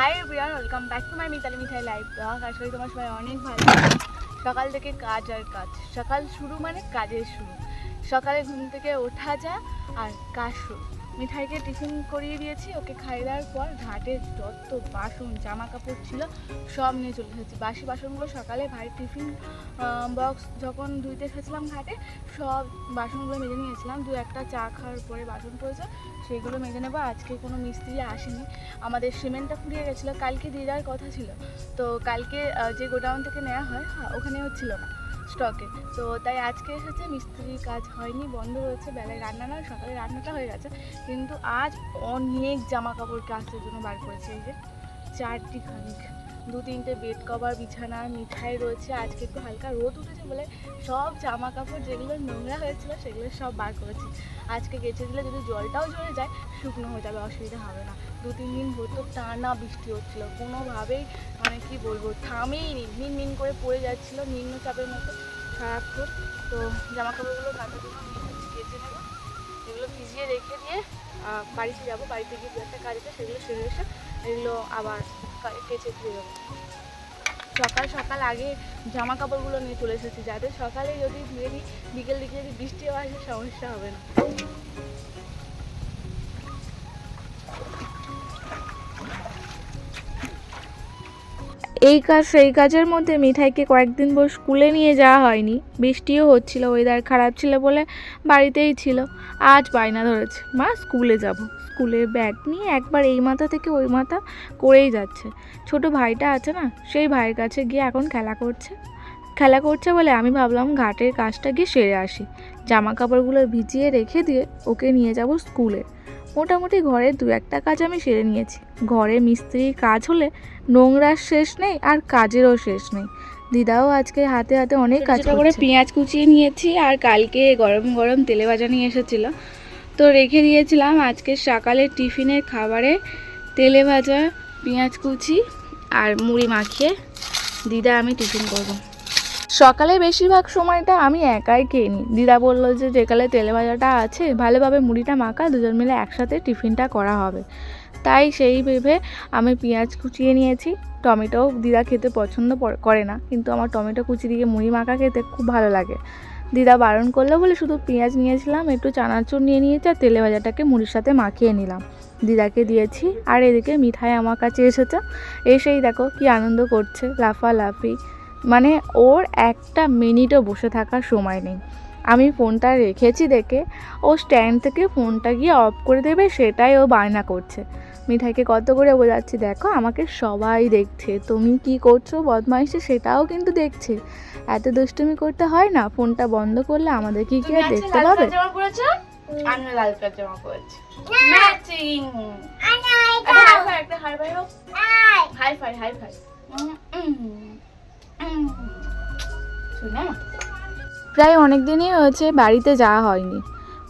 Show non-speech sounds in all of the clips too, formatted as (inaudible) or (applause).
Hi everyone welcome back to my Mitali Mithai live blog আশা করি তোমার সবাই অনেক ভালো। সকাল থেকে কাজ আর কাজ। সকাল শুরু মানে কাজের শুরু। সকালে ঘুম থেকে ওঠা যা আর কাজ শুরু। মিঠাইকে টিফিন করিয়ে দিয়েছি ওকে খাইয়ে দেওয়ার পর ঘাটের যত বাসন জামা কাপড় ছিল সব নিয়ে চলে এসেছি। বাসি বাসনগুলো সকালে ভাই টিফিন বক্স যখন ধুইতে এসেছিলাম ঘাটে সব বাসনগুলো মেজে নিয়েছিলাম। দু একটা চা খাওয়ার পরে বাসন পড়েছে সেগুলো মেজে নেব। আজকে কোনো মিস্ত্রি আসেনি। আমাদের সিমেন্টটা ফুরিয়ে গেছিল। কালকে দিয়ে দেওয়ার কথা ছিল। তো কালকে যে গোডাউন থেকে নেওয়া হয় হ্যাঁ, ওখানে হচ্ছিল না। স্টকে। তো তাই আজকে এসেছে, মিস্ত্রির কাজ হয়নি, বন্ধ রয়েছে, বেলায় রান্না না সকালে রান্নাটা হয়ে গেছে। কিন্তু আজ অনেক জামা কাপড় কাচের জন্য বার করেছে এই যে চারটি খানিক দু তিনটে বেড কভার বিছানা, মিঠাই রয়েছে, আজকে একটু হালকা রোদ উঠেছে বলে সব জামা কাপড় যেগুলো নোংরা হয়েছিল সেগুলো সব বার করেছি। আজকে গেছে দিলে যদি জলটাও জ্বলে যায়, শুকনো হয়ে যাবে, অসুবিধা হবে না। দু তিন দিন ভোর তো টানা বৃষ্টি হচ্ছিল, কোনোভাবেই মানে কি বলব থামেই নি মিন মিন করে পড়ে যাচ্ছিল নিম্নচাপের মতো। সারাক্ষণ। তো জামা কাপড়গুলো কাটার জন্য নিয়ে কেটে নেব। এগুলো ভিজিয়ে রেখে দিয়ে বাড়িতে যাব। বাড়িতে গিয়ে দু একটা কাজ আছে, সেগুলো সেরে এসে এগুলো আবার কেচে ধুয়ে দেবো। সকাল সকাল আগে জামা কাপড়গুলো নিয়ে চলে এসেছি। যাতে সকালে যদি ধুয়ে নিই বিকেল দিকে যদি বৃষ্টি আসে সমস্যা হবে না। এই কাজ, সেই কাজের মধ্যে মিঠাইকে কয়েকদিন পর স্কুলে নিয়ে যাওয়া হয়নি। বৃষ্টিও হচ্ছিল ওয়েদার খারাপ ছিল বলে বাড়িতেই ছিল। আজ বায়না ধরেছে। মা, স্কুলে যাব। স্কুলের ব্যাগ নিয়ে একবার এই মাথা থেকে ওই মাথা করেই যাচ্ছে। ছোট ভাইটা আছে না, সেই ভাইয়ের কাছে গিয়ে এখন খেলা করছে। খেলা করছে বলে আমি ভাবলাম ঘাটের কাজটা গিয়ে সেরে আসি। জামা কাপড়গুলো ভিজিয়ে রেখে দিয়ে ওকে নিয়ে যাব স্কুলে। মোটামুটি ঘরের দু একটা কাজ আমি সেরে নিয়েছি। ঘরে মিস্ত্রির কাজ হলে নোংরার শেষ নেই আর কাজেরও শেষ নেই। দিদাও আজকে হাতে হাতে অনেক কাজ করে করে পেঁয়াজ কুচিয়ে নিয়েছি আর কালকে গরম গরম তেলে ভাজা নিয়ে এসেছিল। তো রেখে দিয়েছিলাম আজকে সকালে টিফিনের খাবারে তেলে ভাজা পেঁয়াজ কুচি আর মুড়ি মাখিয়ে দিদা আমি টিফিন করব। সকালে বেশিরভাগ সময়টা আমি একাই খেয়ে নিই। দিদা বলল যে, যেকালে তেলে ভাজাটা আছে, ভালোভাবে মুড়িটা মাখা, দুজন মিলে একসাথে টিফিনটা করা হবে। তাই সেই ভেবে আমি পেঁয়াজ কুচিয়ে নিয়েছি। টমেটো দিদা খেতে পছন্দ করে না, কিন্তু আমার টমেটো কুচি দিয়ে মুড়ি মাখা খেতে খুব ভালো লাগে। দিদা বারণ করল বলে শুধু পেঁয়াজ নিয়েছিলাম, একটু চানাচুর নিয়ে নিয়েছি আর তেলে ভাজাটাকে মুড়ির সাথে মাখিয়ে নিলাম। দিদাকে দিয়েছি, আর এদিকে মিঠাই আমার কাছে এসেছে। এসেই দেখো কি আনন্দ করছে, লাফালাফি। মানে ওর একটা মিনিটও বসে থাকার সময় নেই। আমি ফোনটা রেখেছি দেখে ও স্ট্যান্ড থেকে ফোনটা গিয়ে অফ করে দেবে সেটাই ও বায়না করছে। মিঠাইকে কত করে বোঝাচ্ছি দেখো আমাকে সবাই দেখছে। তুমি কি করছ বদমাইশে সেটাও কিন্তু দেখছে। এত দুষ্টুমি করতে হয় না ফোনটা বন্ধ করলে আমাদের কি কি আর দেখতে পাবে আমি লাল কালার জামা পরেছি। Matching hi fi hi fi hi fi প্রায় অনেক দিনই হয়েছে বাড়িতে যাওয়া হয়নি।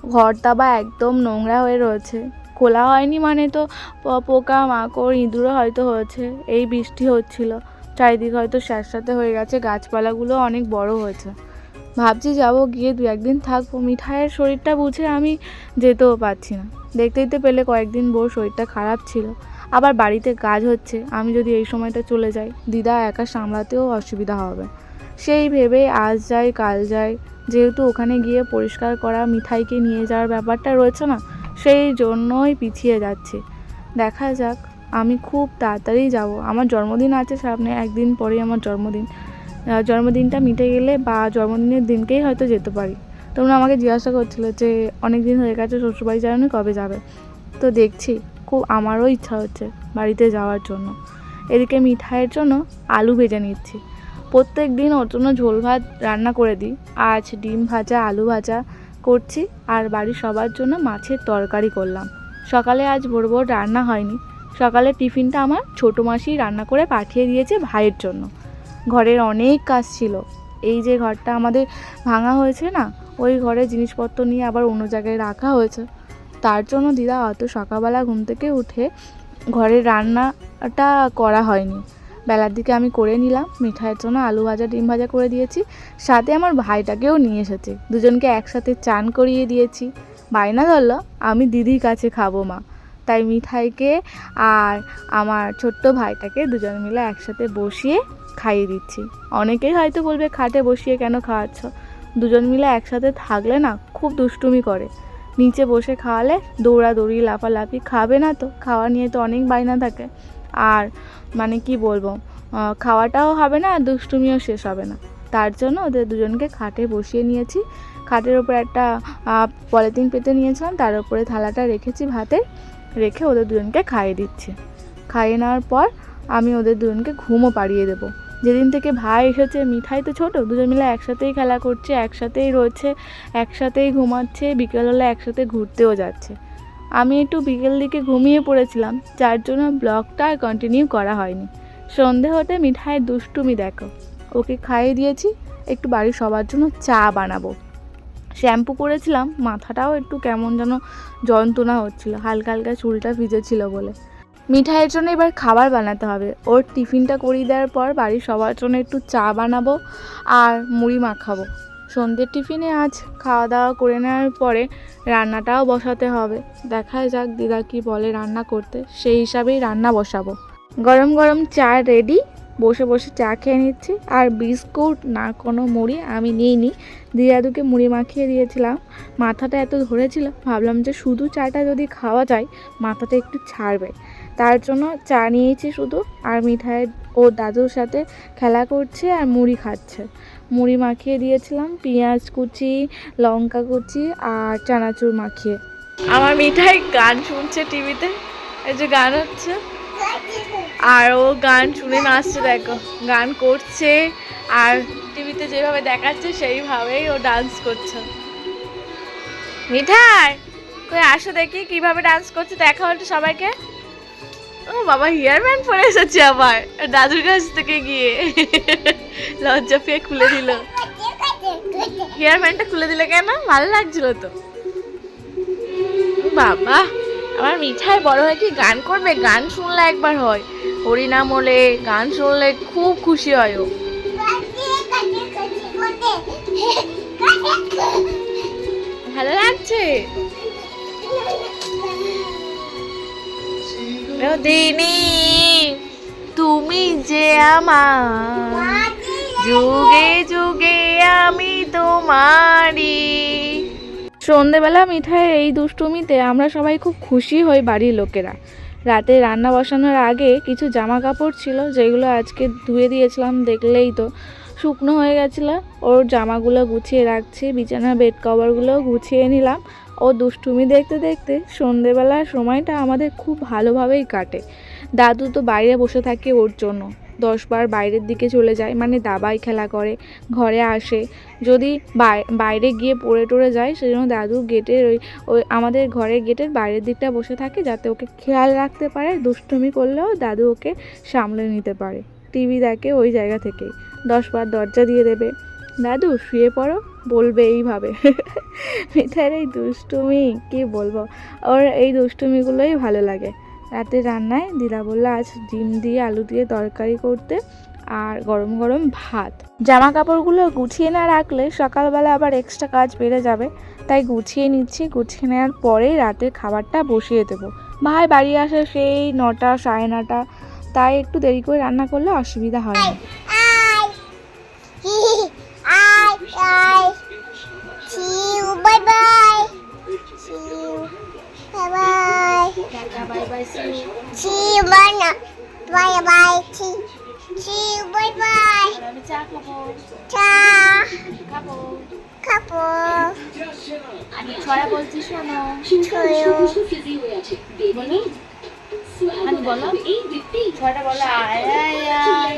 ঘর দাবা একদম নোংরা হয়ে রয়েছে। খোলা হয়নি মানে তো পোকা, মাকড় ইঁদুরও হয়তো হয়েছে। এই বৃষ্টি হচ্ছিল। চারিদিকে হয়তো স্যাঁতস্যাঁতে হয়ে গেছে, গাছপালাগুলো অনেক বড় হয়েছে। ভাবছি যাব গিয়ে দু একদিন থাকব। মিঠাইয়ের শরীরটা বুঝে আমি যেতেও পারছি না। দেখতে দেখতে পেলে কয়েকদিন বোর শরীরটা খারাপ ছিল। আবার বাড়িতে কাজ হচ্ছে। আমি যদি এই সময়টা চলে যাই, দিদা একা সামলাতেও অসুবিধা হবে। সেই ভেবে আজ যাই কাল যাই যেহেতু ওখানে গিয়ে পরিষ্কার করা মিঠাইকে নিয়ে যাওয়ার ব্যাপারটা রয়েছে না, সেই জন্যই পিছিয়ে যাচ্ছে। দেখা যাক, আমি খুব তাড়াতাড়ি যাব। আমার জন্মদিন আছে সামনে, একদিন পরেই আমার জন্মদিন। জন্মদিনটা মিটে গেলে বা জন্মদিনের দিনকেই হয়তো যেতে পারি। তোমরা আমাকে জিজ্ঞাসা করছিলে যে, অনেক দিন হয়ে গেছে শ্বশুরবাড়ি যাওনি, কবে যাবে? তো দেখছি, খুব আমারও ইচ্ছা হচ্ছে বাড়িতে যাওয়ার জন্য। এদিকে মিঠাইয়ের জন্য আলু ভেজে নিচ্ছি। প্রত্যেক দিন ওর জন্য ঝোল ভাত রান্না করে দিই। আজ ডিম ভাজা, আলু ভাজা করছি আর বাড়ির সবার জন্য মাছের তরকারি করলাম। সকালে আজ ভোর ভোর রান্না হয়নি। সকালে টিফিনটা আমার ছোটো মাসি রান্না করে পাঠিয়ে দিয়েছে ভাইয়ের জন্য। ঘরের অনেক কাজ ছিল। এই যে ঘরটা আমাদের ভাঙা হয়েছে না, ওই ঘরে জিনিসপত্র নিয়ে আবার অন্য জায়গায় রাখা হয়েছে। তার জন্য দিদা অত সকালবেলা ঘুম থেকে উঠে ঘরের রান্নাটা করা হয়নি। বেলার দিকে আমি করে নিলাম। মিঠাইয়ের জন্য আলু ভাজা, ডিম ভাজা করে দিয়েছি। সাথে আমার ভাইটাকেও নিয়ে এসেছে। দুজনকে একসাথে চান করিয়ে দিয়েছি। বায়না ধরলো, আমি দিদির কাছে খাব মা। তাই মিঠাইকে আর আমার ছোট্ট ভাইটাকে দুজন মিলে একসাথে বসিয়ে খাইয়ে দিচ্ছি। অনেকেই হয়তো বলবে, খাটে বসিয়ে কেন খাওয়াচ্ছ? দুজন মিলে একসাথে থাকলে না খুব দুষ্টুমি করে। নিচে বসে খাওয়ালে দৌড়াদৌড়ি, লাফালাফি, খাবে না তো। খাওয়া নিয়ে তো অনেক বায়না থাকে। আর মানে কি বলব খাওয়াটাও হবে না আর দুষ্টুমিও শেষ হবে না। তার জন্য ওদের দুজনকে খাটে বসিয়ে নিয়েছি। খাটের ওপর একটা পলিথিন পেতে নিয়েছিলাম, তার উপরে থালাটা রেখেছি ভাতে রেখে ওদের দুজনকে খাইয়ে দিচ্ছি। খাইয়ে নেওয়ার পর আমি ওদের দুজনকে ঘুমও পাড়িয়ে দেবো। যেদিন থেকে ভাই এসেছে, মিঠাই তো ছোটো, দুজন মিলে একসাথেই খেলা করছে, একসাথেই রয়েছে, একসাথেই ঘুমাচ্ছে বিকেল হলে একসাথে ঘুরতেও যাচ্ছে। আমি একটু বিকেল দিকে ঘুমিয়ে পড়েছিলাম, যার জন্য ব্লগটা আর কন্টিনিউ করা হয়নি। সন্ধে হতে মিঠাইয়ের দুষ্টুমি দেখো। ওকে খাইয়ে দিয়েছি, একটু বাড়ির সবার জন্য চা বানাবো। শ্যাম্পু করেছিলাম, মাথাটাও একটু কেমন যেন যন্ত্রণা হচ্ছিল, হালকা হালকা চুলটা ভিজেছিল বলে। মিঠাইয়ের জন্য এবার খাবার বানাতে হবে। ওর টিফিনটা করিয়ে দেওয়ার পর বাড়ির সবার জন্য একটু চা বানাবো আর মুড়ি মাখাবো। সন্ধ্যের টিফিনে আজ খাওয়া দাওয়া করে নেওয়ার পরে রান্নাটাও বসাতে হবে। দেখা যাক দিদা কি বলে রান্না করতে। সেই হিসাবেই রান্না বসাবো। গরম গরম চা রেডি বসে বসে চা খেয়ে নিচ্ছি। আর বিস্কুট না কোনো মুড়ি আমি নিইনি। দিদাদুকে মুড়ি মাখিয়ে দিয়েছিলাম। মাথাটা এত ধরেছিল, ভাবলাম যে শুধু চাটা যদি খাওয়া যায়, মাথাটা একটু ছাড়বে। তার জন্য চা নিয়েছি শুধু। আর মিঠাইয়ের ও দাদুর সাথে খেলা করছে আর মুড়ি খাচ্ছে। মুড়ি মাখিয়ে দিয়েছিলাম, পেঁয়াজ কুচি, লঙ্কা কুচি আর চানাচুর মাখিয়ে। আমার মিঠাই গান শুনছে টিভিতে, এই যে গান হচ্ছে। আর ও গান শুনে নাচছে, দেখো, গান করছে আর টিভিতে যেভাবে দেখাচ্ছে, সেইভাবেই ও ডান্স করছে। মিঠাই, কই আসো দেখি কীভাবে ডান্স করছে, দেখাও একটু সবাইকে। ও বাবা হেয়ার ব্যান্ড পরে এসেছে আবার। দাদুর কাছ থেকে গিয়ে লজ্জা পেয়ে খুলে দিল। হেয়ার খুলে দিলে কেন? ভালো লাগছিল তো। বাবা, আমার মিঠাই বড় হয়ে কি গান করবে? গান শুনলে একবার হয়। হরিনাম হলে, গান শুনলে খুব খুশি হয় ও। ভালো লাগছে? ও তুমি যে আমার যুগে যুগে আমি তোমারই। সন্ধেবেলা মিঠাইয়ের এই দুষ্টুমিতে আমরা সবাই খুব খুশি হই বাড়ির লোকেরা। রাতে রান্না বসানোর আগে কিছু জামা কাপড় ছিল, যেগুলো আজকে ধুয়ে দিয়েছিলাম, দেখলেই তো শুকনো হয়ে গেছিল। ওর জামাগুলো গুছিয়ে রাখছি বিছানার বেড কভারগুলোও গুছিয়ে নিলাম। ও দুষ্টুমি দেখতে দেখতে সন্ধেবেলার সময়টা আমাদের খুব ভালোভাবেই কাটে। দাদু তো বাইরে বসে থাকে ওর জন্য। দশবার বাইরের দিকে চলে যায় মানে দাবাই খেলা করে, ঘরে আসে। যদি বাই- বাইরে গিয়ে পড়ে টড়ে যায়, সেজন্য দাদু গেটের ওই ওই আমাদের ঘরের গেটের বাইরের দিকটা বসে থাকে, যাতে ওকে খেয়াল রাখতে পারে, দুষ্টুমি করলেও দাদু ওকে সামলে নিতে পারে। টিভি দেখে ওই জায়গা থেকেই। দশবার দরজা দিয়ে দেবে, দাদু, শুয়ে পড়ো। বলবে এইভাবে। (laughs) মিঠাইয়ের এই দুষ্টুমি, কি বলব? ওর এই দুষ্টুমিগুলোই ভালো লাগে। রাতে রান্নায় দিদা বলল, আজ ডিম দিয়ে আলু দিয়ে তরকারি করতে আর গরম গরম ভাত। জামা কাপড়গুলো গুছিয়ে না রাখলে সকালবেলা আবার এক্সট্রা কাজ বেড়ে যাবে। তাই গুছিয়ে নিচ্ছি, গুছিয়ে নেওয়ার পরেই রাতের খাবারটা বসিয়ে দেবো। ভাই, বাড়ি আসে সেই নটা, সাড়ে নটা তাই একটু দেরি করে রান্না করলে অসুবিধা হয় না আমি ছড়া বলছি শোনো বলুন আমি বলো ছটা বলো আয় আয় আয়.